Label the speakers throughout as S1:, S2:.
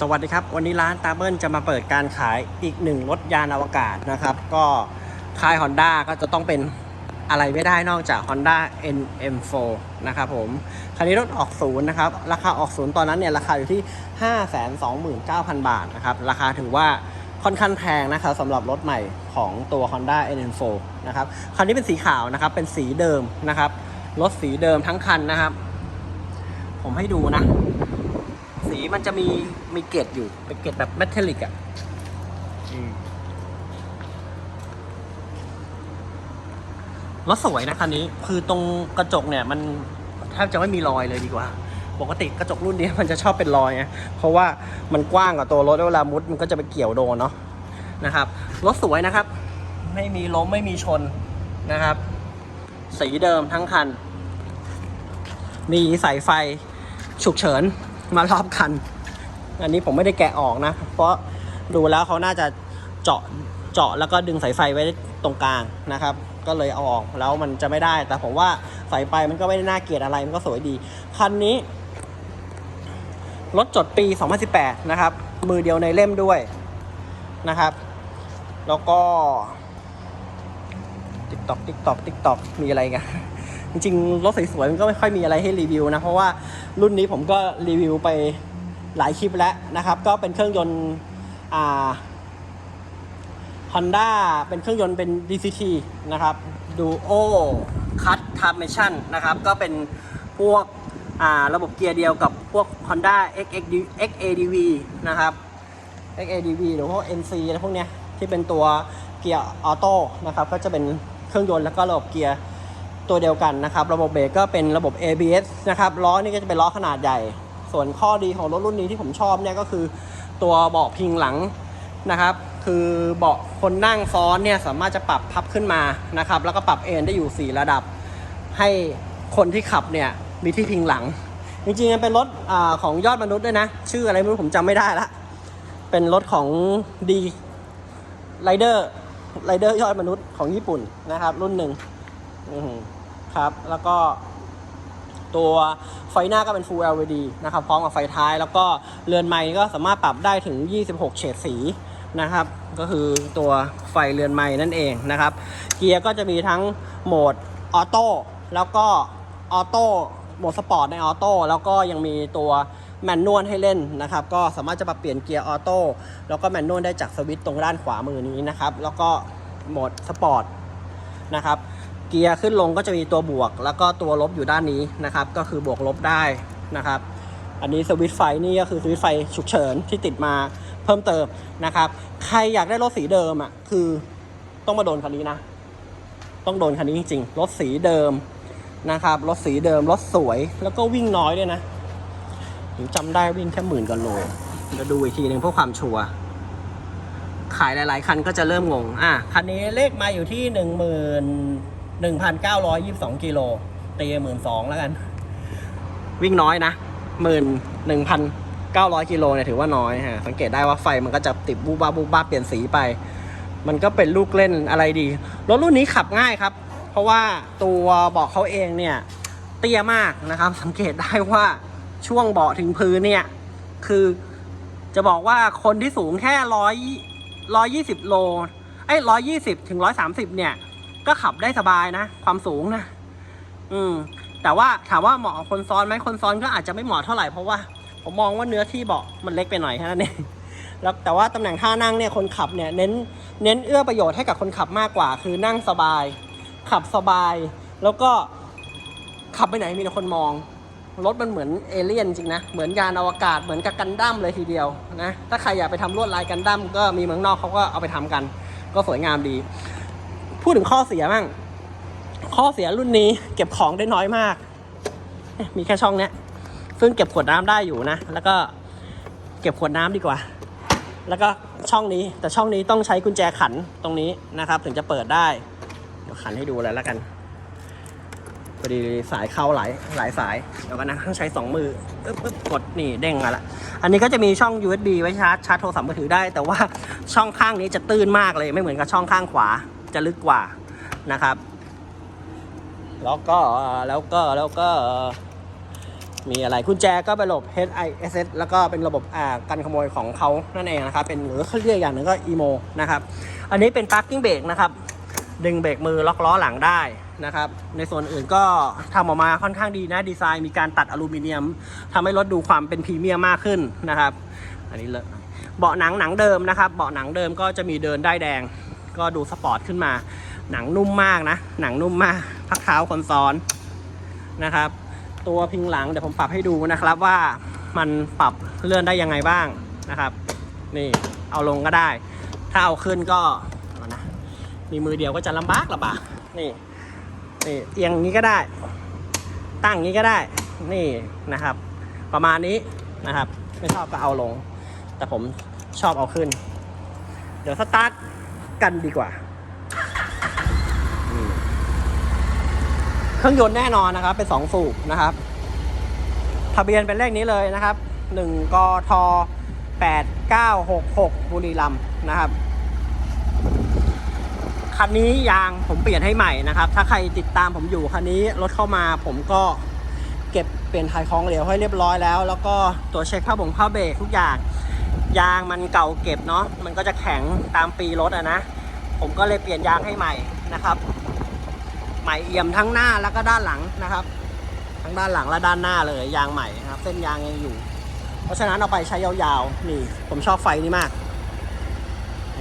S1: สวัสดีครับ วันนี้ร้านตาเบิลจะมาเปิดการขายอีกหนึ่งรถยานอวกาศนะครับ ก็ค่าย Honda ก็จะต้องเป็นอะไรไม่ได้นอกจาก Honda NM4 นะครับผมคันนี้รถออกศูนย์นะครับ ราคาออกศูนย์ตอนนั้นเนี่ยราคาอยู่ที่ 529,000 บาทนะครับ ราคาถือว่าค่อนข้างแพงนะครับสำหรับรถใหม่ของตัว Honda NM4 นะครับคันนี้เป็นสีขาวนะครับเป็นสีเดิมนะครับรถสีเดิมทั้งคันนะครับ ผมให้ดูนะ สีมันจะมีมีเกล็ดอยู่ เป็นเกล็ดแบบเมทัลลิกอะอืมรถสวยนะคันนี้ คือตรงกระจกเนี่ย มันแทบจะไม่มีรอยเลยดีกว่า ปกติกระจกรุ่นนี้มันจะชอบเป็นรอยไงเพราะว่ามันกว้างกว่าตัวรถแล้วเวลามุดมันก็จะไปเกี่ยวโดนเนาะนะครับรถสวยนะครับ ไม่มีล้มไม่มีชนนะครับ สีเดิมทั้งคัน มีสายไฟฉุกเฉิน มารอบคัน อันนี้ผมไม่ได้แกะออกนะ เพราะดูแล้วเขาน่าจะเจาะเจาะแล้วก็ดึงสายไฟไว้ตรงกลางนะครับ ก็เลยเอาออกแล้วมันจะไม่ได้ แต่ผมว่าสายไฟมันก็ไม่ได้น่าเกลียดอะไรมันก็สวยดี คันนี้รถจดปี 2018 นะครับ มือเดียวในเล่มด้วยนะครับ แล้วก็ติ๊กตอกติ๊กตอกติ๊กตอกมีอะไรกันจริงๆ รถสวยๆมันก็ไม่ค่อยมีอะไรให้รีวิวนะ เพราะว่า รุ่นนี้ผมก็รีวิวไปหลายคลิปแล้วนะครับ ก็เป็นเครื่องยนต์อ่า Honda เป็นเครื่องยนต์เป็น DCT นะครับ Duo Cut Transmission นะครับ ก็เป็นพวกระบบเกียร์เดียวกับพวก Honda XXD XADV นะครับ XADV หรือพวก NC อะไรพวกเนี้ยที่เป็นตัวเกียร์ออโต้นะครับ ก็จะเป็นเครื่องยนต์แล้วก็ระบบเกียร์ ตัวเดียวกันนะครับ ระบบเบรกก็เป็นระบบ ABS นะครับล้อนี่ก็จะเป็นล้อขนาดใหญ่ ส่วนข้อดีของรถรุ่นนี้ที่ผมชอบเนี่ยก็คือตัวเบาะพิงหลังนะครับ คือเบาะคนนั่งซ้อนเนี่ยสามารถจะปรับพับขึ้นมานะครับ แล้วก็ปรับเอนได้อยู่ 4 ระดับ ให้คนที่ขับเนี่ยมีที่พิงหลัง จริงๆมันเป็นรถอของยอดมนุษย์ด้วยนะ ชื่ออะไรไม่รู้ผมจำไม่ได้ละเป็นรถของดีไรเดอร์ไรเดอร์ยอดมนุษย์ของญี่ปุ่นนะครับ รุ่นหนึ่ง ครับ แล้วก็ตัวไฟหน้าก็เป็น Full LED นะครับ พร้อมกับไฟท้าย แล้วก็เรือนไม้ก็สามารถปรับได้ถึง 26 เฉดสีนะครับ ก็คือตัวไฟเรือนไม้นั่นเองนะครับ เกียร์ก็จะมีทั้งโหมดออโต้แล้วก็ออโต้โหมดสปอร์ตในออโต้แล้วก็ยังมีตัวแมนนวลให้เล่นนะครับ ก็สามารถจะปรับเปลี่ยนเกียร์ออโต้แล้วก็แมนนวลได้จากสวิตช์ตรงด้านขวามือนี้นะครับ แล้วก็โหมดสปอร์ตนะครับ เกียร์ขึ้นลงก็จะมีตัวบวก แล้วก็ตัวลบอยู่ด้านนี้นะครับ ก็คือบวกลบได้นะครับ อันนี้สวิตช์ไฟนี่ก็คือสวิตช์ไฟฉุกเฉินที่ติดมาเพิ่มเติมนะครับ ใครอยากได้รถสีเดิมอะคือต้องมาโดนคันนี้นะ ต้องโดนคันนี้จริงๆรถสีเดิมนะครับรถสีเดิมรถสวยแล้วก็วิ่งน้อยด้วยนะผมจำได้วิ่งแค่หมื่นกว่าโลจะดูอีกทีหนึ่งเพื่อความชัวร์ขายหลาย ๆ คันก็จะเริ่มงง อะ คันนี้เลขมาอยู่ที่หนึ่งหมื่น หนึ่งพันเก้าร้อยยี่สิบสองกิโลตีหมื่นสองแล้วกัน วิ่งน้อยนะหมื่นหนึ่งพันเก้าร้อยกิโลเนี่ยถือว่าน้อยฮะสังเกตได้ว่าไฟมันก็จะติดบูบ้าบูบ้าเปลี่ยนสีไป มันก็เป็นลูกเล่นอะไรดี รถรุ่นนี้ขับง่ายครับ เพราะว่าตัวเบาะเขาเองเนี่ย เตี้ยมากนะครับ สังเกตได้ว่าช่วงเบาะถึงพื้นเนี่ย คือจะบอกว่าคนที่สูงแค่ร้อยร้อยยี่สิบโลไอ้ร้อยยี่สิบถึงร้อยสามสิบเนี่ย ก็ขับได้สบายนะ ความสูงนะ อืม แต่ว่าถามว่าเหมาะกับคนซ้อนไหมคนซ้อนก็อาจจะไม่เหมาะเท่าไหร่เพราะว่า ผมมองว่าเนื้อที่เบาะมันเล็กไปหน่อยแค่นั้นเองแล้วแต่ว่าตำแหน่งท่านั่งเนี่ยคนขับเนี่ยเน้นเน้นเอื้อประโยชน์ให้กับคนขับมากกว่า คือนั่งสบาย ขับสบาย แล้วก็ขับไปไหนมีแต่คนมอง รถมันเหมือนเอเลี่ยนจริงนะ เหมือนยานอวกาศเหมือนกับกันดั้มเลยทีเดียวนะถ้าใครอยากไปทำลวดลายกันดั้มก็มีเมืองนอกเขาก็เอาไปทำกัน ก็สวยงามดี พูดถึงข้อเสียบ้าง ข้อเสียรุ่นนี้เก็บของได้น้อยมาก มีแค่ช่องเนี้ย ซึ่งเก็บขวดน้ำได้อยู่นะ แล้วก็เก็บขวดน้ำดีกว่า แล้วก็ช่องนี้ แต่ช่องนี้ต้องใช้กุญแจขันตรงนี้นะครับ ถึงจะเปิดได้ เดี๋ยวขันให้ดูเลยแล้วกันพอดีสายเข้าหลายหลายสายเดี๋ยวกันนะต้องใช้สองมือปึ๊บปึ๊บกดนี่เด้งมาละอันนี้ก็จะมีช่อง USB ไว้ชาร์จชาร์จโทรศัพท์มือถือได้ แต่ว่าช่องข้างนี้จะตื้นมากเลยไม่เหมือนกับช่องข้างขวา จะลึกกว่านะครับ แล้วก็แล้วก็แล้วก็มีอะไรกุญแจก็เป็นระบบ HISS แล้วก็เป็นระบบอ่ากันขโมยของเขานั่นเองนะครับ เป็นหรือเขาเรียกอย่างหนึ่งก็ EMO นะครับ อันนี้เป็น parking brake นะครับ ดึงเบรกมือล็อกล้อหลังได้นะครับ ในส่วนอื่นก็ทำออกมาค่อนข้างดีนะดีไซน์มีการตัดอลูมิเนียมทำให้รถดูความเป็นพรีเมียมมากขึ้นนะครับ อันนี้เลยเบาะหนังหนังเดิมนะครับ เบาะหนังเดิมก็จะมีเดินได้แดง ก็ดูสปอร์ตขึ้นมา หนังนุ่มมากนะ หนังนุ่มมาก พักเท้าคนซ้อนนะครับ ตัวพิงหลังเดี๋ยวผมปรับให้ดูนะครับว่ามันปรับเลื่อนได้ยังไงบ้างนะครับ นี่เอาลงก็ได้ ถ้าเอาขึ้นก็นะมีมือเดียวก็จะลำบากลำบากนี่นี่เอียงนี้ก็ได้ ตั้งนี้ก็ได้ นี่นะครับ ประมาณนี้นะครับ ไม่ชอบก็เอาลง แต่ผมชอบเอาขึ้น เดี๋ยวสตาร์ท กันดีกว่านี่เครื่องยนต์แน่นอนนะครับ เป็นสองสูบนะครับ ทะเบียนเป็นเลขนี้เลยนะครับ1กท8966บุรีรัมย์นะครับคันนี้ยางผมเปลี่ยนให้ใหม่นะครับ ถ้าใครติดตามผมอยู่คันนี้รถเข้ามาผมก็เก็บเปลี่ยนไทยคลองเหลวให้เรียบร้อยแล้ว แล้วก็ตัวเช็คผ้าบ่งผ้าเบรกทุกอย่าง ยางมันเก่าเก็บเนาะมันก็จะแข็งตามปีรถอะนะ ผมก็เลยเปลี่ยนยางให้ใหม่นะครับ ใหม่เอี่ยมทั้งหน้าแล้วก็ด้านหลังนะครับ ทั้งด้านหลังและด้านหน้าเลยยางใหม่นะครับ เส้นยางยังอยู่ เพราะฉะนั้นเอาไปใช้ยาวๆนี่ ผมชอบไฟนี้มาก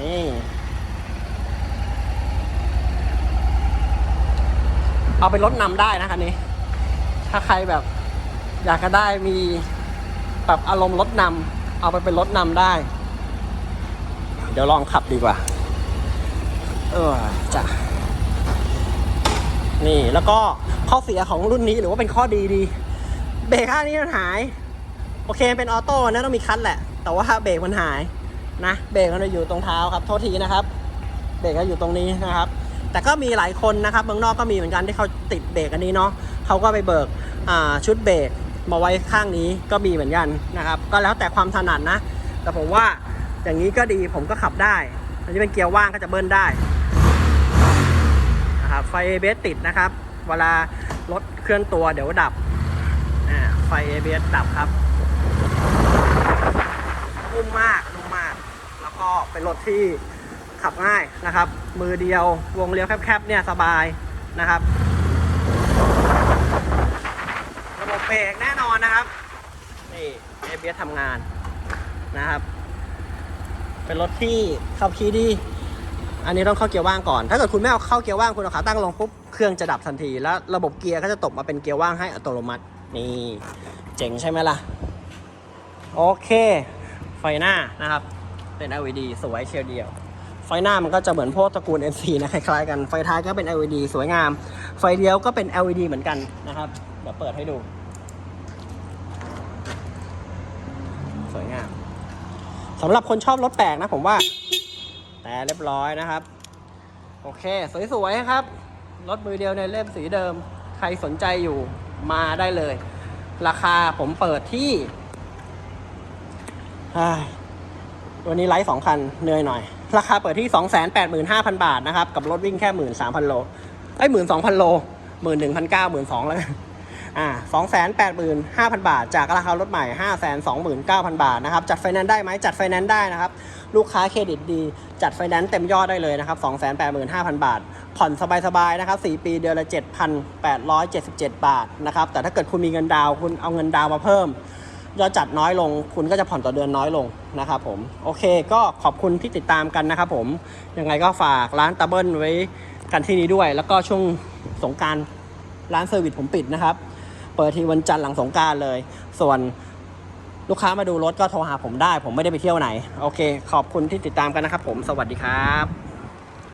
S1: นี่เอาไปรถนำได้นะคันนี้ ถ้าใครแบบอยากจะได้มีแบบอารมณ์รถนำ เอาไปเป็นรถนำได้ เดี๋ยวลองขับดีกว่า เออจ้ะนี่แล้วก็ข้อเสียของรุ่นนี้หรือว่าเป็นข้อดีดีเบรกข้างนี้มันหาย โอเคเป็นออโต้นะต้องมีคัทแหละ แต่ว่าเบรกมันหายนะเบรกมันอยู่ตรงเท้าครับโทษทีนะครับ เบรกก็อยู่ตรงนี้นะครับ แต่ก็มีหลายคนนะครับเมืองนอกก็มีเหมือนกันที่เขาติดเบรกอันนี้เนาะเขาก็ไปเบิกชุดเบรก มาไว้ข้างนี้ก็มีเหมือนกันนะครับ ก็แล้วแต่ความถนัดนะ แต่ผมว่าอย่างนี้ก็ดีผมก็ขับได้ อันนี้เป็นเกียร์ว่างก็จะเบิ้ลได้นะครับไฟเบสติดนะครับ เวลารถเคลื่อนตัวเดี๋ยวดับอ่าไฟเบสดับครับนุ่มมากนุ่มมาก แล้วก็เป็นรถที่ขับง่ายนะครับ มือเดียววงเลี้ยวแคบๆเนี่ยสบายนะครับ ระบบ เบรกแน่นอนนะครับ นี่เอเบสทำงานนะครับ เป็นรถที่ขับขี่ดี อันนี้ต้องเข้าเกียร์ว่างก่อน ถ้าเกิดคุณไม่เอาเข้าเกียร์ว่างคุณเอาขาตั้งลงปุ๊บ เครื่องจะดับทันที แล้วระบบเกียร์ก็จะตกมาเป็นเกียร์ว่างให้อัตโนมัติ นี่ เจ๋งใช่ไหมล่ะ โอเค ไฟหน้านะครับ เป็น LED สวยเชียวเดียวไฟหน้ามันก็จะเหมือนพวกตระกูล NC นะคล้ายๆกันไฟท้ายก็เป็น LED สวยงาม ไฟเลี้ยวก็เป็น LED เหมือนกันนะครับ เดี๋ยวเปิดให้ดู สวยงามสำหรับคนชอบรถแปลกนะผมว่า แต่เรียบร้อยนะครับ โอเค สวยๆครับ รถมือเดียวในเล่มสีเดิม ใครสนใจอยู่มาได้เลย ราคาผมเปิดที่วันนี้ไลฟ์สองคันเหนื่อยหน่อย ราคาเปิดที่ 285,000 บาทนะครับ กับรถวิ่งแค่ 13,000 โลไอ้หมื่นสองพันโลหมื่นหนึ่งพันเก้าหมื่นสองแล้ว อ่าสองแสนแปดหมื่นห้าพันบาท จากราคารถใหม่ห้าแสนสองหมื่นเก้าพันบาทนะครับ จัดไฟแนนซ์ได้ไหมจัดไฟแนนซ์ได้นะครับ ลูกค้าเครดิตดี จัดไฟแนนซ์เต็มยอดได้เลยนะครับสองแสนแปดหมื่นห้าพันบาท ผ่อนสบายๆนะครับสี่ปีเดือนละเจ็ดพันแปดร้อยเจ็ดสิบเจ็ดบาทนะครับ แต่ถ้าเกิดคุณมีเงินดาวคุณเอาเงินดาวมาเพิ่มยอดจัดน้อยลง คุณก็จะผ่อนต่อเดือนน้อยลงนะครับผม โอเคก็ขอบคุณที่ติดตามกันนะครับผม ยังไงก็ฝากร้านตาเบิลไว้กันที่นี้ด้วย แล้วก็ช่วงสงกรารร้านเซอร์วิสผมปิดนะครับ เปิดทีวันจันทร์หลังสงการเลย ส่วนลูกค้ามาดูรถก็โทรหาผมได้ ผมไม่ได้ไปเที่ยวไหน โอเค ขอบคุณที่ติดตามกันนะครับผม สวัสดีครับ